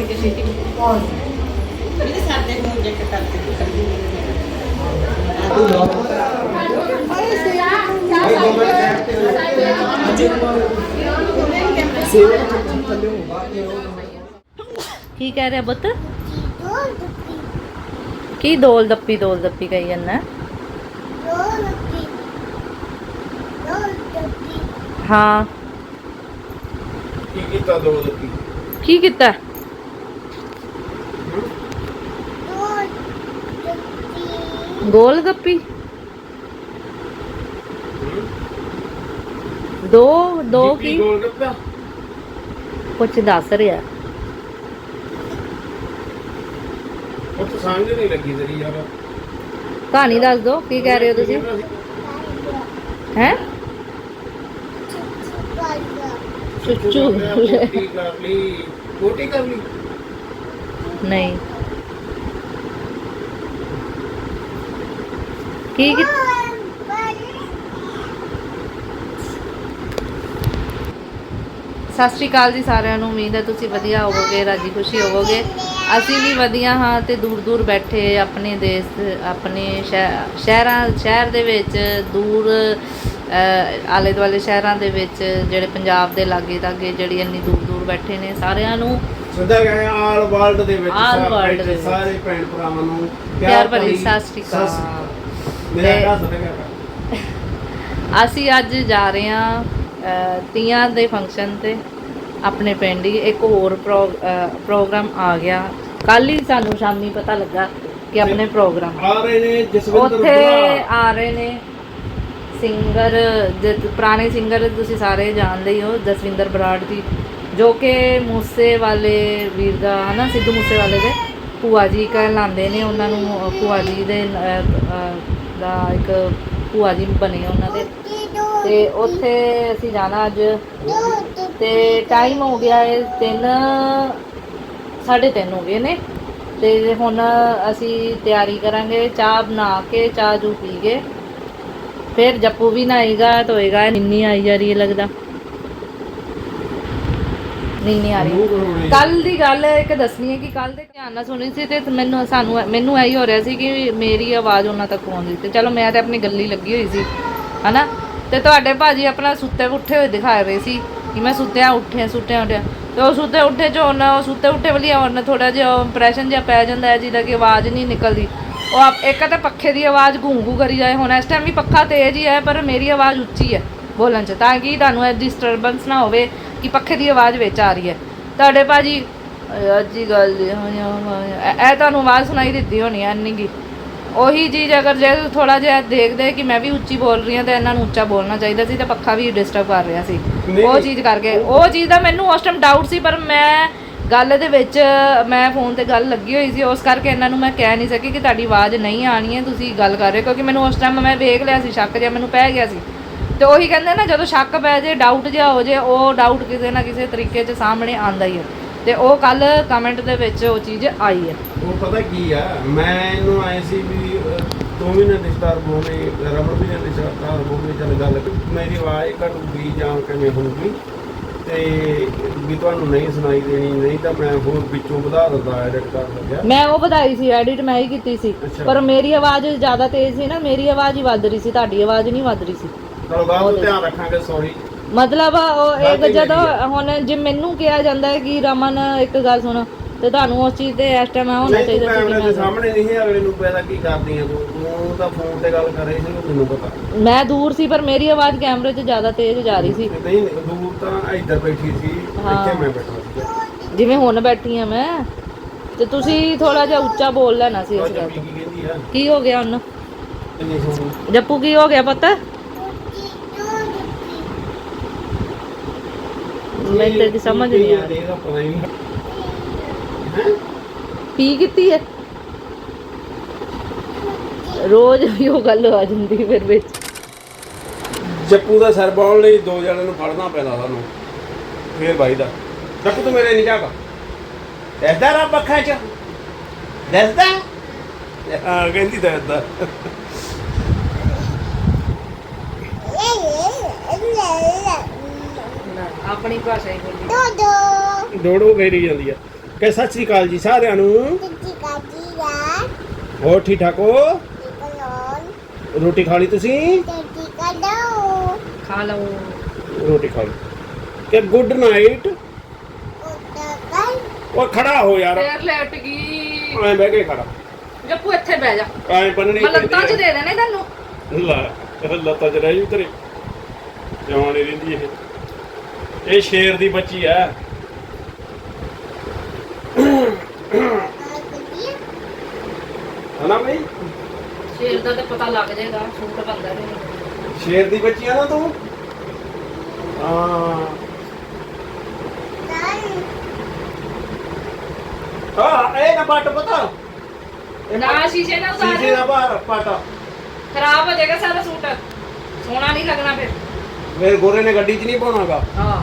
ਕੇ ਛੇਤੀ ਇਹਦੇ ਸਾਡੇ ਨੂੰ ਜੇ ਕਰਦੇ ਕੀ ਕਹਿ ਰਿਹਾ ਬੁੱਤ ਕੀ ਦੋਲ ਦੱਪੀ ਦੋਲ ਦੱਪੀ ਕਹੀ ਜਾਂਦਾ ਹਾਂ ਕੀ ਕੀਤਾ ਦੋ ਲੱਗੀ ਕੀ ਕੀਤਾ? ਗੋਲ ਗੱਪੀ। ਦੋ ਦੋ ਕੀ ਗੋਲ ਗੱਪਾ? ਕੁਛ ਦੱਸ ਰਿਹਾ। ਉਹ ਤਾਂ ਸਮਝ ਨਹੀਂ ਲੱਗੀ ਤੇਰੀ ਯਾਰ। ਕਹਾਣੀ ਦੱਸ ਦੋ ਕੀ ਕਹਿ ਰਹੇ ਹੋ ਤੁਸੀਂ? ਹੈ? ਚੁੱਚੂ ਕੋਟੀ ਕਰ ਲਈ ਕੋਟੀ ਕਰ ਲਈ। ਨਹੀਂ। ਕੀ ਕੀ ਸਤਿ ਸ਼੍ਰੀ ਅਕਾਲ ਜੀ ਸਾਰਿਆਂ ਨੂੰ। ਉਮੀਦ ਹੈ ਤੁਸੀਂ ਵਧੀਆ ਹੋਵੋਗੇ ਰਾਜੀ ਖੁਸ਼ੀ ਹੋਵੋਗੇ। ਅਸੀਂ ਵੀ ਵਧੀਆ ਹਾਂ ਤੇ ਦੂਰ ਦੂਰ ਬੈਠੇ ਆਪਣੇ ਦੇਸ਼ ਆਪਣੇ ਸ਼ਹਿ- ਸ਼ਹਿਰਾਂ ਸ਼ਹਿਰ ਦੇ ਵਿੱਚ ਦੂਰ ਆਲੇ ਦੁਆਲੇ ਸ਼ਹਿਰਾਂ ਦੇ ਵਿੱਚ ਜਿਹੜੇ ਪੰਜਾਬ ਦੇ ਲਾਗੇ ਤਾਗੇ ਜਿਹੜੀ ਇੰਨੀ ਦੂਰ ਦੂਰ ਬੈਠੇ ਨੇ ਸਾਰਿਆਂ ਨੂੰ ਸਿੱਧਾ ਗਏ ਆਲ ਵਰਲਡ ਦੇ ਵਿੱਚ ਸਾਰੇ world ਦੇ। ਸਾਰੇ ਭੈਣ ਭਰਾਵਾਂ ਨੂੰ ਪਿਆਰ ਭਰੀ ਸਤਿ ਸ਼੍ਰੀ ਅਕਾਲ। ਮੇਰਾ ਘਰ ਸੱਦ ਗਿਆ ਅਸੀਂ ਅੱਜ ਜਾ ਰਹੇ ਹਾਂ ਤੀਆਂ ਦੇ ਫੰਕਸ਼ਨ ਤੇ ਆਪਣੇ ਪਿੰਡ ਹੀ। ਇੱਕ ਹੋਰ ਪ੍ਰੋਗਰਾਮ ਆ ਗਿਆ। ਕੱਲ ਹੀ ਸਾਨੂੰ ਸ਼ਾਮੀ ਪਤਾ ਲੱਗਾ ਕਿ ਆਪਣੇ ਪ੍ਰੋਗਰਾਮ ਆ। ਰਹੇ ਨੇ ਜਸਵਿੰਦਰ ਉੱਥੇ ਆ ਰਹੇ ਨੇ ਸਿੰਗਰ ਪੁਰਾਣੇ ਸਿੰਗਰ ਤੁਸੀਂ ਸਾਰੇ ਜਾਣਦੇ ਹੀ ਹੋ ਜਸਵਿੰਦਰ ਬਰਾੜ ਜੀ ਜੋ ਕਿ ਮੂਸੇ ਵਾਲੇ ਵੀਰ ਦਾ ਹਨਾ ਸਿੱਧੂ ਮੂਸੇ ਵਾਲੇ ਦੇ ਭੂਆ ਜੀ ਕਹਿਲਾਉਂਦੇ ਨੇ। ਉਹਨਾਂ ਨੂੰ ਭੂਆ ਜੀ ਦੇ ਦਾ ਇੱਕ ਭੂਆ ਜੀ ਬਣੇ ਉਹਨਾਂ ਦੇ। ਤੇ ਉੱਥੇ ਅਸੀਂ ਜਾਣਾ ਅੱਜ। ਤੇ ਟਾਈਮ ਹੋ ਗਿਆ ਹੈ 3 3:30 ਹੋ ਗਏ ਨੇ। ਤੇ ਹੁਣ ਅਸੀਂ ਤਿਆਰੀ ਕਰਾਂਗੇ ਚਾਹ ਬਣਾ ਕੇ ਚਾਹ ਜੂ ਪੀ ਕੇ। ਫਿਰ ਜੱਪੂ ਵੀ ਨਹਾਏਗਾ ਧੋਏਗਾ ਨਿੰਨੀ ਆਈ ਜਾ ਰਹੀ ਹੈ ਲੱਗਦਾ। ਨਿੰਨੀ ਆ ਰਹੀ ਕੱਲ ਦੀ ਗੱਲ ਇੱਕ ਦੱਸਣੀ ਹੈ ਕਿ ਕੱਲ ਦੇ ਧਿਆਨ ਨਾਲ ਸੁਣੀ ਸੀ ਤੇ ਮੈਨੂੰ ਸਾਨੂੰ ਮੈਨੂੰ ਇਹੀ ਹੋ ਰਿਹਾ ਸੀ ਕਿ ਮੇਰੀ ਆਵਾਜ਼ ਉਹਨਾਂ ਤੱਕ ਪਹੁੰਚਦੀ ਤੇ ਚਲੋ ਮੈਂ ਤੇ ਆਪਣੀ ਗੱਲੀ ਲੱਗੀ ਹੋਈ ਸੀ ਹਨਾ? ਤੇ ਤੁਹਾਡੇ ਭਾਜੀ ਆਪਣਾ ਸੁੱਤੇ ਉੱਠੇ ਹੋਏ ਦਿਖਾ ਰਹੇ ਸੀ ਕਿ ਮੈਂ ਸੁੱਤਿਆ ਉੱਠਿਆ ਸੁੱਤਿਆ ਉੱਠਿਆ। ਤੇ ਉਹ ਸੁੱਤੇ ਉੱਠੇ ਚ ਉਹਨਾਂ ਉਹ ਸੁੱਤੇ ਉੱਠੇ ਵਾਲੀ ਉਹਨਾਂ ਥੋੜਾ ਜਿਹਾ ਇੰਪ੍ਰੈਸ਼ਨ ਜਿਹਾ ਪੈ ਜਾਂਦਾ ਹੈ ਜਿਹਦਾ ਕਿ ਆਵਾਜ਼ ਨਹੀਂ ਨਿਕਲਦੀ। ਉਹ ਆਪ- ਇੱਕ ਤਾਂ ਪੱਖੇ ਦੀ ਆਵਾਜ਼ ਗੂੰ ਕਰੀ ਜਾਏ। ਹੁਣ ਇਸ ਟਾਈਮ ਵੀ ਪੱਖਾ ਤੇਜ਼ ਹੀ ਹੈ ਪਰ ਮੇਰੀ ਆਵਾਜ਼ ਉੱਚੀ ਹੈ ਬੋਲਣ ਚ ਤਾਂ ਕਿ ਤੁਹਾਨੂੰ ਇਹ ਡਿਸਟਰਬੈਂਸ ਨਾ ਹੋਵੇ ਕਿ ਪੱਖੇ ਦੀ ਆਵਾਜ਼ ਵਿੱਚ ਆ ਰਹੀ ਹੈ। ਤੁਹਾਡੇ ਭਾਜੀ ਅਹ ਅੱਜ ਗੱਲ ਜੀ, ਇਹ ਤੁਹਾਨੂੰ ਆਵਾਜ਼ ਸੁਣਾਈ ਦਿੱਤੀ ਹੋਣੀ ਐ ਇੰਨੀ ਕੀ। ਉਹੀ ਚੀਜ਼ ਅਗਰ ਜੇ ਥੋੜਾ ਜਿਹਾ ਦੇਖਦੇ ਕਿ ਮੈਂ ਵੀ ਉੱਚੀ ਬੋਲ ਰਹੀ ਹਾਂ ਤੇ ਇਹਨਾਂ ਨੂੰ ਉੱਚਾ ਬੋਲਣਾ ਚਾਹੀਦਾ ਸੀ ਤੇ ਪੱਖਾ ਵੀ ਡਿਸਟਰਬ ਕਰ ਰਿਹਾ ਸੀ। ਉਹ। ਚੀਜ਼ ਕਰਕੇ ਉਹ ਚੀਜ਼ ਦਾ ਮੈਨੂੰ ਉਸ ਟਾਈਮ ਡਾਊਟ ਸੀ ਪਰ ਮੈਂ ਗੱਲ ਦੇ ਵਿੱਚ ਮੈਂ ਫੋਨ ਤੇ ਗੱਲ ਲੱਗੀ ਹੋਈ ਸੀ ਉਸ ਕਰਕੇ ਇਹਨਾਂ ਨੂੰ ਮੈਂ ਕਹਿ ਨਹੀਂ ਸਕੀ ਕਿ ਤੁਹਾਡੀ ਆਵਾਜ਼ ਨਹੀਂ ਆਣੀ ਹੈ ਤੁਸੀਂ ਗੱਲ ਕਰ ਰਹੇ ਕਿਉਂਕਿ ਮੈਨੂੰ ਉਸ ਟਾਈਮ ਮੈਂ ਵੇਖ ਲਿਆ ਸੀ ਸ਼ੱਕ ਜਿਹਾ ਮੈਨੂੰ ਪੈ ਗਿਆ ਸੀ। ਤੇ ਉਹੀ ਕਹਿੰਦੇ ਨਾ ਜਦੋਂ ਸ਼ੱਕ ਪੈ ਜੇ ਡਾਊਟ ਜਿਹਾ ਹੋ ਜੇ ਉਹ ਡਾਊਟ ਕਿਸੇ ਨਾ ਕਿਸੇ ਤਰੀਕੇ 'ਚ ਸਾਹਮਣੇ ਆਂਦਾ ਹੀ ਹੈ। ਤੇ ਉਹ ਕੱਲ ਕਮੈਂਟ ਦੇ ਵਿੱਚ ਉਹ ਚੀਜ਼ ਆਈ ਹੈ। ਉਹ ਪਤਾ ਕੀ ਆ ਮੈਂ ਇਹਨੂੰ ਆਏ ਸੀ ਵੀ ਦੋ ਮਹੀਨੇ ਦੇ ਸਟਾਰ ਬੋਲੇ ਰਬੜ ਵੀ ਦੇ ਸਟਾਰ ਬੋਲੇ ਚੱਲ ਗੱਲ ਮੇਰੀ ਆਵਾਜ਼ ਘਟੂਗੀ ਜਾਂ ਕਿਵੇਂ ਹੋਊਗੀ। ਤੇ ਵੀ ਤੁਹਾਨੂੰ ਨਹੀਂ ਸੁਣਾਈ ਦੇਣੀ ਨਹੀਂ ਤਾਂ ਮੈਂ ਹੋਰ ਵਿੱਚੋਂ ਵਧਾ ਦਿੰਦਾ ਐਡਿਟ ਕਰ ਲੱਗਿਆ ਮੈਂ ਉਹ ਵਧਾਈ ਸੀ ਐਡਿਟ ਮੈਂ ਹੀ ਕੀਤੀ ਸੀ। ਅੱਛਾ। ਪਰ ਮੇਰੀ ਆਵਾਜ਼ ਜ਼ਿਆਦਾ ਤੇਜ਼ ਸੀ ਨਾ ਮੇਰੀ ਆਵਾਜ਼ ਹੀ ਵੱਧ ਰਹੀ ਸੀ ਤੁਹਾਡੀ ਆਵਾਜ਼ ਨਹੀਂ ਵੱਧ ਰਹੀ ਸੀ। ਚਲੋ ਬਾਅਦ ਨੂੰ ਧਿਆਨ ਰੱਖਾਂਗੇ ਸੌਰੀ ਮਤਲਬ ਉਹ ਇੱਕ ਜਦੋਂ ਹੁਣ ਜੇ ਮੈਨੂੰ ਕਿਹਾ ਜਾਂਦਾ ਹੈ ਕਿ ਰਮਨ ਇੱਕ ਗੱਲ ਸੁਣ ਤੇ ਤੁਹਾਨੂੰ ਉਸ ਚੀਜ਼ ਤੇ ਇਸ ਟਾਈਮ ਹੋਣਾ ਚਾਹੀਦਾ ਸੀ ਕਿ ਸਾਹਮਣੇ ਨਹੀਂ ਅਗਲੇ ਨੂੰ ਪੈਦਾ ਕੀ ਕਰਦੀ ਆ ਤੂੰ। ਤੂੰ ਤਾਂ ਫੋਨ ਤੇ ਗੱਲ ਕਰ ਰਹੀ ਸੀ ਮੈਨੂੰ ਪਤਾ। ਮੈਂ ਮੈਂ ਦੂਰ ਸੀ ਪਰ ਮੇਰੀ ਆਵਾਜ਼ ਕੈਮਰੇ 'ਚ ਜ਼ਿਆਦਾ ਤੇਜ਼ ਜਾ ਰਹੀ ਸੀ। ਨਹੀਂ ਨਹੀਂ, ਦੂਰ ਤਾਂ ਇੱਧਰ ਬੈਠੀ ਸੀ। ਇੱਥੇ ਮੈਂ ਬੈਠਾ ਸੀ। ਜਿਵੇਂ ਹੁਣ ਬੈਠੀ ਆ ਮੈਂ। ਤੇ ਤੁਸੀਂ ਥੋੜਾ ਜਿਹਾ ਉੱਚਾ ਬੋਲ ਲੈਣਾ ਸੀ ਇਸ ਗੱਲ ਤੋਂ ਕੀ ਹੋ ਗਿਆ ਸੋਹਣੀ। ਜੱਪੂ ਕੀ ਹੋ ਗਿਆ ਪਤਾ? ਪੀ ਕੀਤੀ ਹੈ? ਰੋਜ਼ ਹੀ ਉਹ ਗੱਲ ਆ ਜਾਂਦੀ ਫਿਰ ਵਿੱਚ। ਜੱਪੂ ਦਾ ਸਿਰ ਬਾਉਣ ਲਈ ਦੋ ਜਣਿਆਂ ਨੂੰ ਫੜਨਾ ਪੈਂਦਾ ਸਾਨੂੰ। ਫੇਰ ਬਾਈ ਦਾ। ਜੱਪੂ ਤੂੰ ਮੇਰੇ ਨਹੀਂ ਜਾਗਾ ਦੱਸਦਾ ਰੱਬ ਅੱਖਾਂ ਚ? ਦੱਸਦਾ? ਹਾਂ ਕਹਿੰਦੀ ਦੱਸਦਾ ਲੈ, ਆਪਣੀ ਭਾਸ਼ਾ ਹੀ ਬੋਲੀ। ਡੋੜੋ ਫੇਰੀ ਜਾਂਦੀ ਆ। ਕਿ ਸਤਿ ਸ੍ਰੀ ਅਕਾਲ ਜੀ ਸਾਰਿਆਂ ਨੂੰ। ਹੋਰ ਠੀਕ ਠਾਕ ਹੋ? ਰੋਟੀ ਖਾ ਲਈ ਤੁਸੀਂ? ਖਾ ਲਓ। ਰੋਟੀ ਖਾ ਲਈ। ਕਿ ਗੁੱਡ ਨਾਈਟ। ਉਹ ਖੜਾ ਹੋ ਯਾਰ। ਫੇਰ ਲੈਟ ਗਈ ਐ ਬਹਿ ਕੇ ਖੜਾ। ਜੱਪੂ ਇੱਥੇ ਬਹਿ ਜਾ। ਐ ਬੰਨਣੀ ਮੈਂ ਲੱਤਾਂ 'ਚ ਦੇ ਦੇਣੇ ਤੈਨੂੰ। ਲੈ ਲੱਤਾਂ 'ਚ ਰਹਿ ਜੂ ਤੇਰੇ। ਜਵਾਨ ਰਹਿੰਦੀ ਇਹ। ਇਹ ਸ਼ੇਰ ਦੀ ਬੱਚੀ ਆ। ਹਨਾ ਬਈ? ਸ਼ੇਰ ਦਾ ਤੇ ਪਤਾ ਲੱਗ ਜਾਏਗਾ ਸੂਟ ਬੰਦਾ ਨਹੀਂ। ਸ਼ੇਰ ਦੀ ਬੱਚੀ ਆ ਨਾ ਤੂੰ? ਹਾਂ। ਆ ਇਹ ਨਾ ਪੱਟ ਪਤਾ। ਇਹ ਨਾ ਸ਼ੀਸ਼ੇ ਨਾਲ ਉਤਾਰ। ਸੀਸੇ ਦਾ ਬਾਹਰ ਪੱਟ। ਖਰਾਬ ਹੋ ਜਾਏਗਾ ਸਾਰਾ ਸੂਟ। ਸੋਹਣਾ ਨਹੀਂ ਲੱਗਣਾ ਫਿਰ। ਮੇਰੇ ਗੋਰੇ ਨੇ ਗੱਡੀ 'ਚ ਨਹੀਂ ਪਾਉਣਾਗਾ। ਹਾਂ।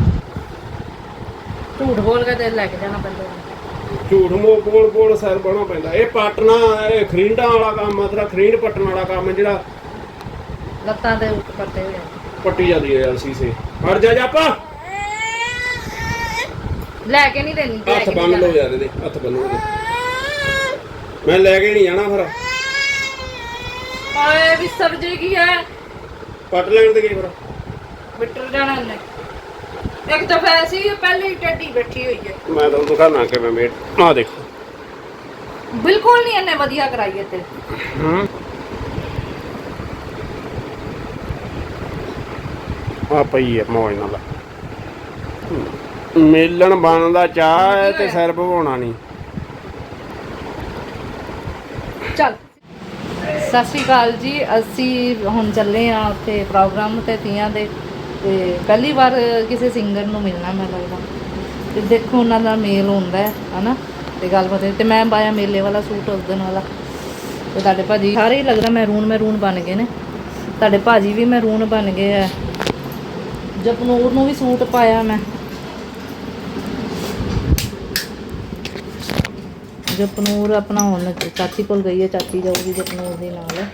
ਝੂਠ ਬੋਲ ਕੇ ਤੇ ਲੈ ਕੇ ਜਾਣਾ ਪੈਂਦਾ। ਝੂਠ ਮੋ ਬੋਲ ਬੋਲ ਸਿਰ ਬਣਾ ਪੈਂਦਾ। ਇਹ ਪਟਣਾ ਇਹ ਖਰੀਂਡਾਂ ਵਾਲਾ ਕੰਮ ਤੇਰਾ ਖਰੀਂਡ ਪੱਟਣ ਵਾਲਾ ਕੰਮ ਜਿਹੜਾ ਲੱਤਾਂ ਦੇ ਉੱਤੇ ਪੱਟੇ ਹੋਏ। ਪੱਟੀ ਜਾਂਦੀ ਹੈ ਯਾਰ ਸੀਸੇ ਹਟ ਜਾ ਜਾਪਾ ਲੈ ਕੇ ਨਹੀਂ ਦੇਣੀ ਲੈ ਹੱਥ ਕੇ ਬੰਨ ਨਹੀਂ ਲਓ। ਯਾਰ ਇਹਦੇ ਹੱਥ ਬੰਨੋ ਇਹਦੇ। ਮੈਂ ਲੈ ਕੇ ਨਹੀਂ ਜਾਣਾ ਫਿਰ। ਹਾਏ ਵੀ ਸਬਜ਼ੀ ਕੀ ਹੈ? ਪੱਟ ਲੈਣ ਦੇ ਕੀ ਫਿਰ? ਮਿੱਟਰ ਜਾਣਾ ਨੇ ਇੱਕ ਤਾਂ ਹੀ ਪਹਿਲੇ ਹੀ ਟੱਡੀ ਬੈਠੀ ਹੋਈ ਹੈ। ਮੈਂ ਤੁਹਾਨੂੰ ਦਿਖਾਣਾ ਕਿਵੇਂ ਮੇਟ ਆ ਦੇਖੋ। ਬਿਲਕੁਲ ਨਹੀਂ ਇਹਨੇ ਵਧੀਆ ਕਰਾਈ ਤੇ। ਹੂੰ। ਆ ਪਈ ਹੈ ਮੌਜ ਨਾਲ। ਮੇਲਣ ਬਣਦਾ ਚਾਹ ਹੈ ਤੇ ਸਿਰ ਭਵਾਉਣਾ ਨਹੀਂ। ਚੱਲ। ਸਤਿ ਸ਼੍ਰੀ ਅਕਾਲ ਜੀ। ਅਸੀਂ ਹੁਣ ਚੱਲੇ ਆ ਉੱਥੇ ਪ੍ਰੋਗਰਾਮ ਤੇ ਤੀਆਂ ਦੇ। ਤੇ ਪਹਿਲੀ ਵਾਰ ਕਿਸੇ ਸਿੰਗਰ ਨੂੰ ਮਿਲਣਾ ਮੈਂ ਲੱਗਦਾ। ਤੇ ਦੇਖੋ ਉਹਨਾਂ ਦਾ ਮੇਲ ਹੁੰਦਾ ਹੈ, ਹਨਾ? ਤੇ ਗੱਲਬਾਤ ਹੈ। ਤੇ ਮੈਂ ਪਾਇਆ ਮੇਲੇ ਵਾਲਾ ਸੂਟ ਉਸ ਦਿਨ ਵਾਲਾ। ਤੇ ਤੁਹਾਡੇ ਭਾਜੀ ਸਾਰੇ ਹੀ ਲੱਗਦਾ ਮੈਰੂਨ ਮੈਰੂਨ ਬਣ ਗਏ ਨੇ। ਤੁਹਾਡੇ ਭਾਜੀ ਵੀ ਮੈਰੂਨ ਬਣ ਗਏ ਆ। ਜਪਨੂਰ ਨੂੰ ਵੀ ਸੂਟ ਪਾਇਆ ਮੈਂ। ਜਪਨੂਰ ਆਪਣਾ ਹੁਣ ਚਾਚੀ ਕੋਲ ਗਈ ਹੈ, ਚਾਚੀ ਜਾਊਗੀ ਜਪਨੂਰ ਦੇ ਨਾਲ।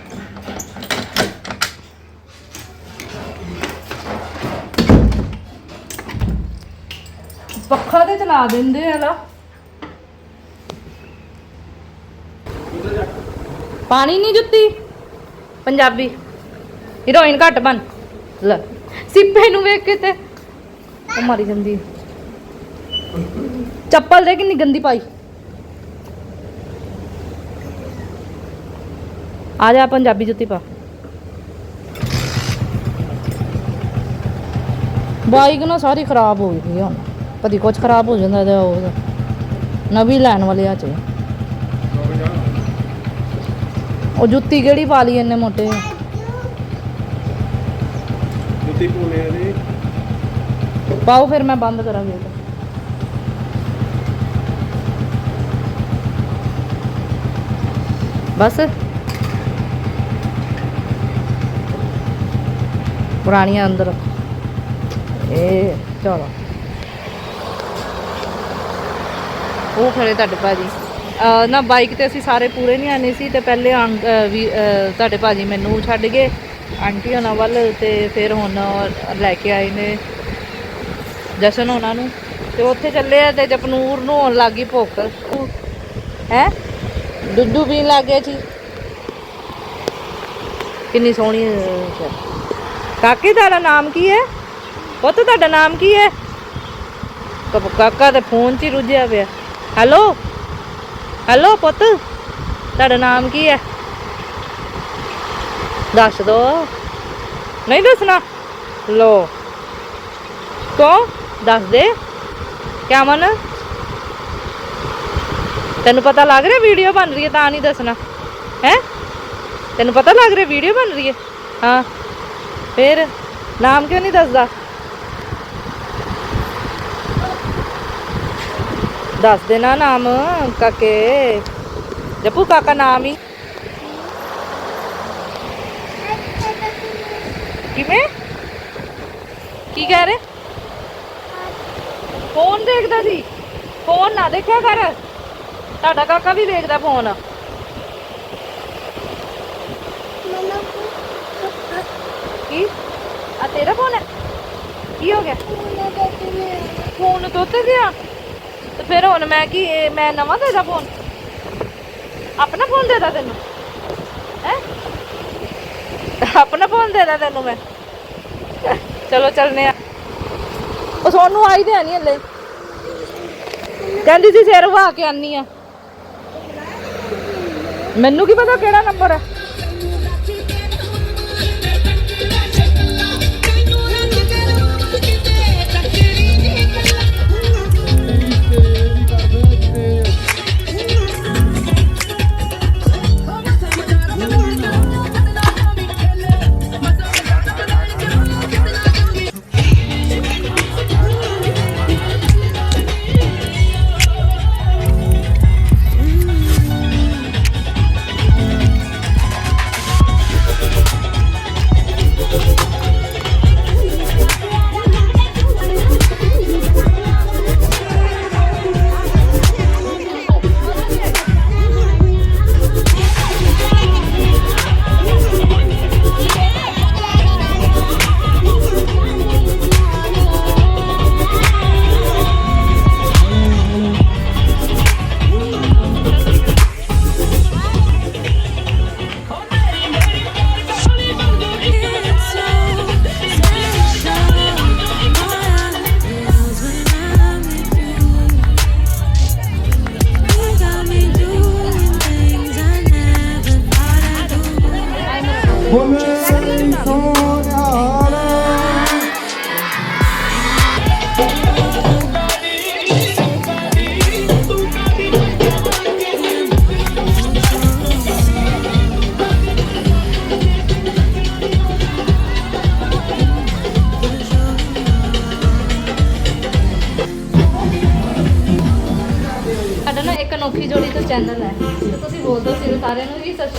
ਪੱਖਾ ਤੇ ਚਲਾ ਦਿੰਦੇ ਆ ਲਾ। ਪਾਣੀ ਨਹੀਂ ਜੁੱਤੀ। ਪੰਜਾਬੀ। ਹੀਰੋਇਨ ਘੱਟ ਬਣ। ਲੈ, ਸਿੱਪੇ ਨੂੰ ਵੇਖ ਕੇ ਤੇ ਉਹ ਮਾਰੀ ਜਾਂਦੀ ਚੱਪਲ ਦੇ ਕਿੰਨੀ ਗੰਦੀ ਪਾਈ। ਆ ਜਾ ਪੰਜਾਬੀ ਜੁੱਤੀ ਪਾ। ਬਾਈਕ ਨਾ ਸਾਰੀ ਖਰਾਬ ਹੋ ਗਈ ਹੁਣ। ਕਦੀ ਕੁਝ ਖਰਾਬ ਹੋ ਜਾਂਦਾ ਤੇ ਉਹ ਨਵੀਂ ਲੈਣ ਵਾਲੇ ਆ ਚ ਉਹ ਜੁੱਤੀ ਕਿਹੜੀ ਪਾ ਲਈ ਇੰਨੇ ਮੋਟੇ? ਜੁੱਤੀ ਪੂਨੇ ਦੇ ਪਾਓ ਫਿਰ ਮੈਂ ਬੰਦ ਕਰਾਂਗੀ। ਬਸ। ਪੁਰਾਣੀਆਂ ਅੰਦਰ। ਇਹ ਚਲੋ। ਉਹ ਖੜੇ ਤੁਹਾਡੇ ਭਾਜੀ। ਅਹ ਨਾ ਬਾਈਕ ਤੇ ਅਸੀਂ ਸਾਰੇ ਪੂਰੇ ਨਹੀਂ ਆਨੇ ਸੀ ਤੇ ਪਹਿਲੇ ਆਂ- ਵੀ, ਅਹ ਤੁਹਾਡੇ ਭਾਜੀ ਮੈਨੂੰ ਛੱਡ ਗਏ। ਆਂਟੀ ਉਹਨਾਂ ਵੱਲ ਤੇ ਫਿਰ ਹੁਣ ਲੈ ਕੇ ਆਏ ਨੇ ਜਸ਼ਨ ਉਹਨਾਂ ਨੂੰ। ਤੇ ਉੱਥੇ ਚੱਲੇ ਆ ਤੇ ਜਪਨੂਰ ਨੂੰ ਹੋਣ ਲੱਗੀ ਭੁੱਖ। ਹੈ? ਦੁੱਧੂ ਪੀਣ ਲੱਗ ਗਿਆ ਜੀ। ਕਿੰਨੀ ਸੋਹਣੀ ਕਾਕੇ ਤੁਹਾਡਾ ਨਾਮ ਕੀ ਹੈ? ਪੁੱਤ ਤੁਹਾਡਾ ਨਾਮ ਕੀ ਹੈ? ਕਾਕਾ ਤੇ ਫੋਨ 'ਚ ਹੀ ਰੁੱਝਿਆ ਪਿਆ। ਹੈਲੋ? ਹੈਲੋ ਪੁੱਤ, ਤੁਹਾਡਾ ਨਾਮ ਕੀ ਹੈ? ਦੱਸ ਦੋ। ਨਹੀਂ ਦੱਸਣਾ। ਲੋ। ਕੋ ਦੱਸ ਦੇ। ਕਿਆ ਮਨ? ਤੈਨੂੰ ਪਤਾ ਲੱਗ ਰਿਹਾ ਵੀਡੀਓ ਬਣ ਰਹੀ ਹੈ, ਤਾਂ ਨਹੀਂ ਦੱਸਣਾ। ਹੈ? ਤੈਨੂੰ ਪਤਾ ਲੱਗ ਰਿਹਾ ਵੀਡੀਓ ਬਣ ਰਹੀ ਹੈ? ਹਾਂ। ਫਿਰ? ਨਾਮ ਕਿਉਂ ਨਹੀਂ ਦੱਸਦਾ? ਦੱਸ ਦੇਣਾ ਨਾਮ, ਕਾਕੇ। ਜੱਪੂ ਕਾਕਾ ਨਾਮ ਹੀ। ਕਿਵੇਂ? ਕੀ ਕਹਿ ਰਹੇ? ਫੋਨ ਦੇਖਦਾ ਸੀ। ਫੋਨ ਨਾ ਦੇਖਿਆ ਕਰ। ਤੁਹਾਡਾ ਕਾਕਾ ਵੀ ਵੇਖਦਾ ਫੋਨ। ਕੀ? ਆ ਤੇਰਾ ਫੋਨ ਹੈ? ਕੀ ਹੋ ਗਿਆ? ਫੋਨ ਤੋਂ ਤੇ ਗਿਆ। ਤੇ ਫਿਰ ਹੁਣ ਮੈਂ ਕੀ, ਇਹ ਮੈਂ ਨਵਾਂ ਦੇ ਫੋਨ ਆਪਣਾ ਫੋਨ ਦੇ ਦਾਂ ਤੈਨੂੰ? ਹੈ? ਆਪਣਾ ਫੋਨ ਦੇ ਤੈਨੂੰ ਮੈਂ? ਚਲੋ ਚੱਲਨੇ ਆ। ਉਹ ਸੋਨੂੰ ਆਈ ਤੇ ਨਹੀਂ ਹਲੇ। ਕਹਿੰਦੀ ਸੀ ਸਿਰ ਵਾ ਕੇ ਆਨੀ ਆ। ਮੈਨੂੰ ਕੀ ਪਤਾ ਕਿਹੜਾ ਨੰਬਰ ਹੈ?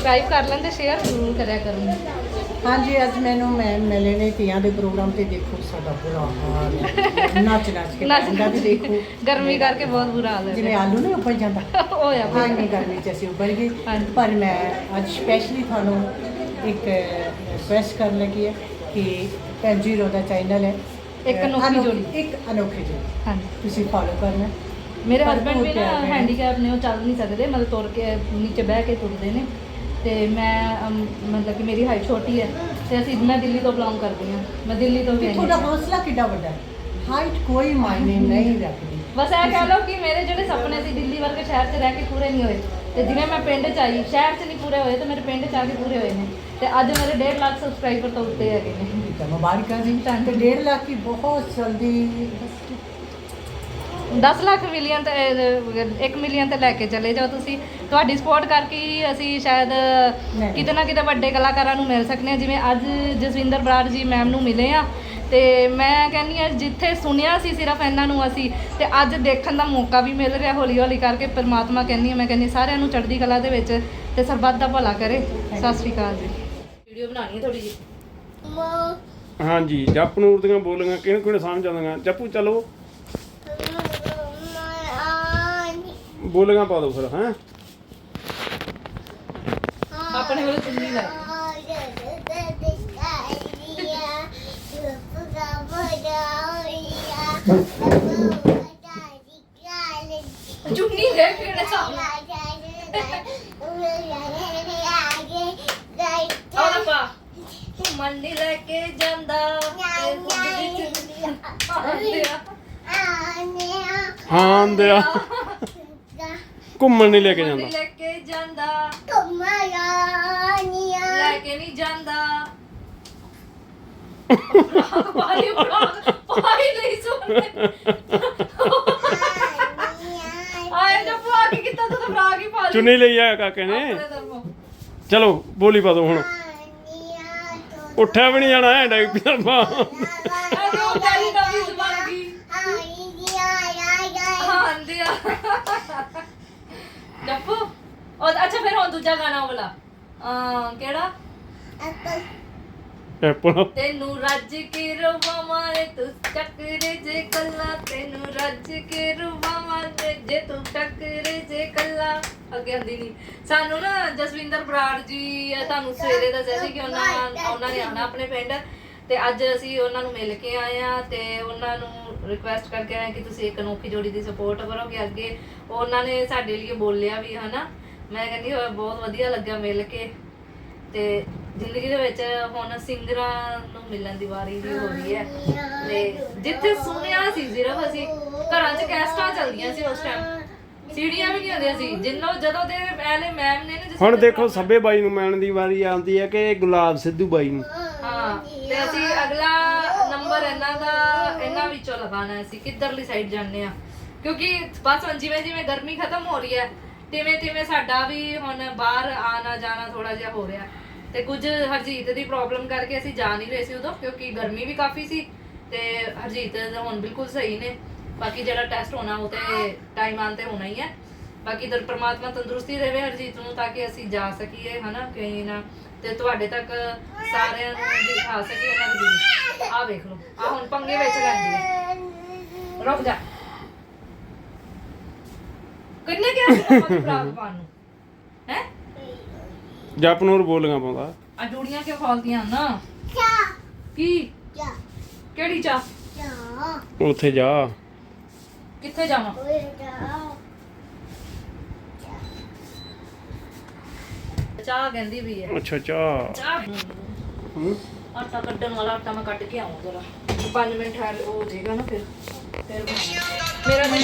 ਸਬਸਕ੍ਰਾਈਬ ਕਰ ਲੈਣ ਤੇ ਸ਼ੇਅਰ ਜ਼ਰੂਰ ਕਰਿਆ ਕਰੋ। ਹਾਂਜੀ ਅੱਜ ਮੈਨੂੰ ਮੈਂ ਮਿਲੇ ਨੇ ਤੀਆਂ ਦੇ ਪ੍ਰੋਗਰਾਮ ਤੇ ਦੇਖੋ ਸਾਡਾ ਬੁਰਾ ਹਾਲ ਹੈ। ਨੱਚ ਨੱਚ ਕੇ ਨੱਚ- ਪੈਂਦਾ ਵੀ ਦੇਖੋ। ਗਰਮੀ ਕਰਕੇ ਬਹੁਤ ਬੁਰਾ ਹਾਲ ਜਿਵੇਂ ਹੈ ਆਲੂ ਨਹੀਂ ਉੱਪਰ ਜਾਂਦਾ। ਹੋਇਆ ਹਾਂ ਇੰਨੀ ਗਰਮੀ ਚ ਅਸੀਂ ਗਏ। ਹਾਂਜੀ। ਪਰ ਮੈਂ ਅੱਜ ਸਪੈਸ਼ਲੀ ਤੁਹਾਨੂੰ ਇੱਕ ਰਿਕੁਐਸਟ ਕਰਨ ਲੱਗੀ ਹੈ ਕਿ ਭੈਣ ਦਾ ਚੈਨਲ ਹੈ। ਇੱਕ ਅਨੋਖੀ ਅਨੋਖੀ- ਜੋੜੀ। ਇੱਕ ਅਨੋਖੀ ਜੋੜੀ। ਹਾਂਜੀ। ਤੁਸੀਂ ਫੋਲੋ ਕਰਨਾ ਮੇਰੇ ਪਰ ਹਸਬੰਡ ਵੀ ਬਹੁਤ ਨਾ ਪਿਆਰ ਹੈ। ਹੈਂਡੀਕੈਪ ਨੇ ਉਹ ਚੱਲ ਨਹੀਂ ਸਕਦੇ। ਮਤਲਬ ਤੁਰ ਕੇ ਨੀਚੇ ਬਹਿ ਕੇ ਤੁਰਦੇ ਨੇ। ਤੇ ਮੈਂ ਅਮ, ਮਤਲਬ ਕਿ ਮੇਰੀ ਹਾਈਟ ਛੋਟੀ ਹੈ ਤੇ ਅਸੀਂ ਮੈਂ ਦਿੱਲੀ ਤੋਂ ਬਿਲੋਂਗ ਕਰਦੀ ਹਾਂ। ਮੈਂ ਦਿੱਲੀ ਤੋਂ ਕਿ ਵੀ ਤੁਹਾਡਾ ਆਈ ਹਾਂ। ਹੌਸਲਾ ਕਿੱਡਾ ਵੱਡਾ ਹੈ? ਹਾਈਟ ਕੋਈ ਮਾਇਨੇ ਨਹੀਂ ਰੱਖਦੀ। ਬਸ ਇਹ ਕਹਿ ਲਓ ਕਿ ਮੇਰੇ ਜਿਹੜੇ ਸੁਪਨੇ ਸੀ ਦਿੱਲੀ ਵਰਗੇ ਸ਼ਹਿਰ 'ਚ ਰਹਿ ਕੇ ਪੂਰੇ ਨਹੀਂ ਹੋਏ। ਤੇ ਜਿਵੇਂ ਮੈਂ ਪਿੰਡ 'ਚ ਆਈ ਸ਼ਹਿਰ 'ਚ ਨਹੀਂ ਪੂਰੇ ਹੋਏ ਤੇ ਮੇਰੇ ਪਿੰਡ 'ਚ ਆ ਕੇ ਪੂਰੇ ਹੋਏ ਨੇ। ਤੇ ਅੱਜ ਮੇਰੇ 1.5 ਲੱਖ ਸਬਸਕ੍ਰਾਈਬਰ ਤੋਂ ਉੱਤੇ ਹੈਗੇ ਨੇ। ਠੀਕ ਹੈ ਮੁਬਾਰਕਾਂ ਜੀ ਤੇ 1.5 ਲੱਖ ਕੀ ਬਹੁਤ ਜਲਦੀ 10 ਲੱਖ ਮਿਲੀਅਨ ਤੇ 1 ਮਿਲੀਅਨ ਤੇ ਲੈ ਕੇ ਚਲੇ ਜਾਓ ਤੁਸੀਂ। ਤੁਹਾਡੀ ਸਪੋਰਟ ਕਰਕੇ ਹੀ ਅਸੀਂ ਸ਼ਾਇਦ। ਕਿਤੇ ਨਾ ਕਿਤੇ ਵੱਡੇ ਕਲਾਕਾਰਾਂ ਨੂੰ ਮਿਲ ਸਕਨੇ ਆ। ਜਿਵੇਂ ਅੱਜ ਜਸਵਿੰਦਰ ਬਰਾੜ ਜੀ ਮੈਮ ਨੂੰ ਮਿਲੇ ਆ। ਤੇ ਮੈਂ ਕਹਿੰਨੀ ਆ ਜਿੱਥੇ ਸੁਣਿਆ ਸੀ ਸਿਰਫ ਇਹਨਾਂ ਨੂੰ ਅਸੀਂ ਤੇ ਅੱਜ ਦੇਖਣ ਦਾ ਮੌਕਾ ਵੀ ਮਿਲ ਰਿਹਾ ਹੌਲੀ ਹੌਲੀ ਕਰਕੇ ਪਰਮਾਤਮਾ ਕਹਿੰਨੀ ਆ ਮੈਂ ਕਹਿੰਨੀ ਸਾਰਿਆਂ ਨੂੰ ਚੜ੍ਹਦੀ ਕਲਾ ਦੇ ਵਿੱਚ ਤੇ ਸਰਬੱਤ ਦਾ ਭਲਾ ਕਰੇ। ਸਤਿ ਸ਼੍ਰੀ ਅਕਾਲ ਜੀ। ਵੀਡੀਓ ਬਣਾਣੀ ਹੈ ਥੋੜੀ ਜੀ ਹਾਂਜੀ ਜਪ ਨੂਰ ਦੀਆਂ ਬੋਲੀਆਂ ਕਿਹਨੂੰ ਕਿਹਨੂੰ ਸਮਝ ਆਉਂਦੀਆਂ ਜਪੂ ਚਲੋ। ਬੋਲੀਆਂ ਪਾ ਦਿਓ ਫਿਰ ਹੈਂ? ਆਪਣੇ ਵੱਲ ਚੁੰਨੀ ਲੈ। ਚੁੰਨੀ ਲੈ ਕਿਹੜੇ ਸਾਹਮਣੇ ਆਉਣਾ ਪਾ। ਮੰਡੀ ਲੈ ਕੇ ਜਾਂਦਾ ਤੇ ਆਉਂਦੇ ਆ। ਹਾਂ ਘੁੰਮਣ ਨਹੀਂ ਲੈ ਕੇ ਜਾਂਦਾ। ਲੈ ਕੇ ਜਾਂਦਾ। ਲੈ ਕੇ ਨਹੀਂ ਜਾਂਦਾ। ਪਾਈ ਪਾਈ ਨਹੀਂ ਸੁਣਨੇ ਆਏ ਜੋ ਪਾ ਕੇ ਕੀਤਾ ਤੂੰ ਤਾਂ ਫਰਾਕ ਹੀ ਪਾ ਲਈ। ਚੁੰਨੀ ਲਈ ਆ ਕਾਕੇ ਨੇ। ਆਪਣੇ ਤਰਫੋਂ। ਚਲੋ ਬੋਲੀ ਪਾ ਦਿਓ ਹੁਣ। ਉੱਠਿਆ ਵੀ ਨਹੀਂ ਜਾਣਾ ਹੈ ਡੈਗ ਪੀ ਦਾ ਅਰੇ ਉਹ ਤੇਰੀ ਨਵੀਂ ਜ਼ੁਬਾਨ ਗਈ। ਹਾਂ ਆਂਦੇ ਆ। ਜੱਪੂ ਉਹ ਅੱਛਾ ਫਿਰ ਹੁਣ ਦੂਜਾ ਗਾਣਾ ਉਹ ਵਾਲਾ ਕਿਹੜਾ? ਐਪਲ। ਤੈਨੂੰ ਰੱਜ ਕੇ ਰਵਾਵਾਂ ਏ ਤੂੰ ਟੱਕਰੇ ਜੇ ਕੱਲਾ। ਤੈਨੂੰ ਰੱਜ ਕੇ ਰਵਾਵਾਂ ਏ ਜੇ ਤੂੰ ਟੱਕਰੇ ਜੇ ਕੱਲਾ। ਅੱਗੇ ਆਂਦੀ ਨਹੀਂ ਸਾਨੂੰ ਨਾ ਜਸਵਿੰਦਰ ਬਰਾੜ ਜੀ ਤੁਹਾਨੂੰ ਸਵੇਰੇ ਦੱਸਿਆ ਸੀ ਕਿ ਉਹਨਾਂ ਉਹਨਾਂ ਨੇ ਆਉਣਾ ਆਪਣੇ ਪਿੰਡ। ਤੇ ਅੱਜ ਅਸੀਂ ਉਹਨਾਂ ਨੂੰ ਮਿਲ ਕੇ ਆਏ ਆ ਤੇ ਉਹਨਾਂ ਨੂੰ ਰਿਕੁਐਸਟ ਕਰਕੇ ਆਏ ਕਿ ਤੁਸੀਂ ਇੱਕ ਅਨੋਖੀ ਜੋੜੀ ਦੀ ਸਪੋਰਟ ਕਰੋ ਕਿ ਅੱਗੇ। ਉਹਨਾਂ ਨੇ ਸਾਡੇ ਲਈ ਬੋਲਿਆ ਵੀ ਹਨਾ? ਮੈਂ ਕਹਿੰਦੀ ਬਹੁਤ ਵਧੀਆ ਲੱਗਿਆ ਮਿਲ ਕੇ। ਤੇ ਜ਼ਿੰਦਗੀ ਦੇ ਵਿੱਚ ਹੁਣ ਸਿੰਗਰਾਂ ਨੂੰ ਮਿਲਣ ਦੀ ਵਾਰੀ ਵੀ ਹੋ ਗਈ ਹੈ। ਤੇ ਜਿੱਥੇ ਸੁਣਿਆ ਸੀ ਸਿਰਫ ਅਸੀਂ ਘਰਾਂ 'ਚ ਕੈਸਟਾਂ ਚੱਲਦੀਆਂ ਸੀ ਉਸ ਟਾਈਮ ਸੀੜੀਆਂ ਵੀ ਨਹੀਂ ਹੁੰਦੀਆਂ ਸੀ। ਜਿੰਨੋਂ ਜਦੋਂ ਦੇ ਪਹਿਲੇ ਮੈਮ ਨੇ ਨਾ ਹੁਣ ਦੇਖੋ ਸੱਬੇ ਬਾਈ ਨੂੰ ਮਿਲਣ ਦੀ ਵਾਰੀ ਆਉਂਦੀ ਹੈ ਕਿ ਗੁਲਾਬ ਸਿੱਧੂ ਬਾਈ ਨੂੰ ਹਾਂ ਤੇ ਅਸੀਂ ਅਗਲਾ ਨੰਬਰ ਇਹਨਾਂ ਦਾ ਇਹਨਾਂ ਵਿੱਚੋਂ ਲਗਾਉਣਾ ਅਸੀਂ ਕਿੱਧਰਲੀ ਸਾਈਡ ਜਾਣੇ ਆ ਕਿਉਂਕਿ ਬਸ ਹੁਣ ਜਿਵੇਂ ਜਿਵੇਂ ਗਰਮੀ ਖਤਮ ਹੋ ਰਹੀ ਹੈ, ਤਿਵੇਂ ਤਿਵੇਂ ਸਾਡਾ ਵੀ ਹੁਣ ਬਾਹਰ ਆਣਾ ਜਾਣਾ ਥੋੜਾ ਜਿਹਾ ਹੋ ਰਿਹਾ ਤੇ ਕੁਝ ਹਰਜੀਤ ਦੀ ਪ੍ਰੋਬਲਮ ਕਰਕੇ ਅਸੀਂ ਜਾ ਨਹੀਂ ਰਹੇ ਸੀ ਉਦੋਂ, ਕਿਉਂਕਿ ਗਰਮੀ ਵੀ ਕਾਫੀ ਸੀ ਤੇ ਹਰਜੀਤ ਹੁਣ ਬਿਲਕੁਲ ਸਹੀ ਨੇ। ਬਾਕੀ ਜਿਹੜਾ ਟੈਸਟ ਹੋਣਾ ਉਹ ਤੇ ਟਾਈਮ ਆਨ ਤੇ ਹੋਣਾ ਹੀ ਹੈ। ਬਾਕੀ ਦਰ ਪ੍ਰਮਾਤਮਾ ਤੰਦਰੁਸਤੀ ਦੇਵੇ ਹਰਜੀਤ ਨੂੰ ਤਾਂ ਕਿ ਅਸੀਂ ਜਾ ਸਕੀਏ, ਹਨਾ? ਕहीं ਨਾ ਤੇ ਤੁਹਾਡੇ ਤੱਕ ਸਾਰਿਆਂ ਨੂੰ ਦਿਖਾ ਸਕੀਏ ਉਹਨਾਂ ਦੀ ਆਹ ਵੇਖ ਲਓ ਆ ਹੁਣ ਪੰਗੇ ਵਿੱਚ ਲੈਂਦੀ ਹੈ ਰੁਕ ਜਾ। ਕਿੰਨੇ ਕਿਹਾ ਸੀ ਆਪਾਂ ਨੂੰ ਫਰਾਕ ਪਾਉਣ ਨੂੰ? ਹੈ? ਜਪਨੂਰ ਬੋਲੀਆਂ ਪਾਉਂਦਾ। ਆ ਜੂੜੀਆਂ ਕਿਉਂ ਖੋਲਦੀਆਂ ਨਾ? ਕੀ? ਕਿਹੜੀ ਚਾਹ? ਉੱਥੇ ਜਾ। ਕਿੱਥੇ ਜਾਵਾਂ? ਚਾਹ ਕਹਿੰਦੀ ਵੀ ਹੈ। ਅੱਛਾ ਚਾਹ। ਚਾਹ ਆਟਾ ਕੱਢਣ ਵਾਲਾ ਆਟਾ ਮੈਂ ਕੱਢ ਕੇ ਆਵਾਂ ਜਰਾ। 5 ਮਿੰਟ ਠਹਿਰ ਉਹ ਹੋ ਜਾਏਗਾ ਨਾ ਫਿਰ। ਫਿਰ। ਮੇਰਾ ਤਾਂ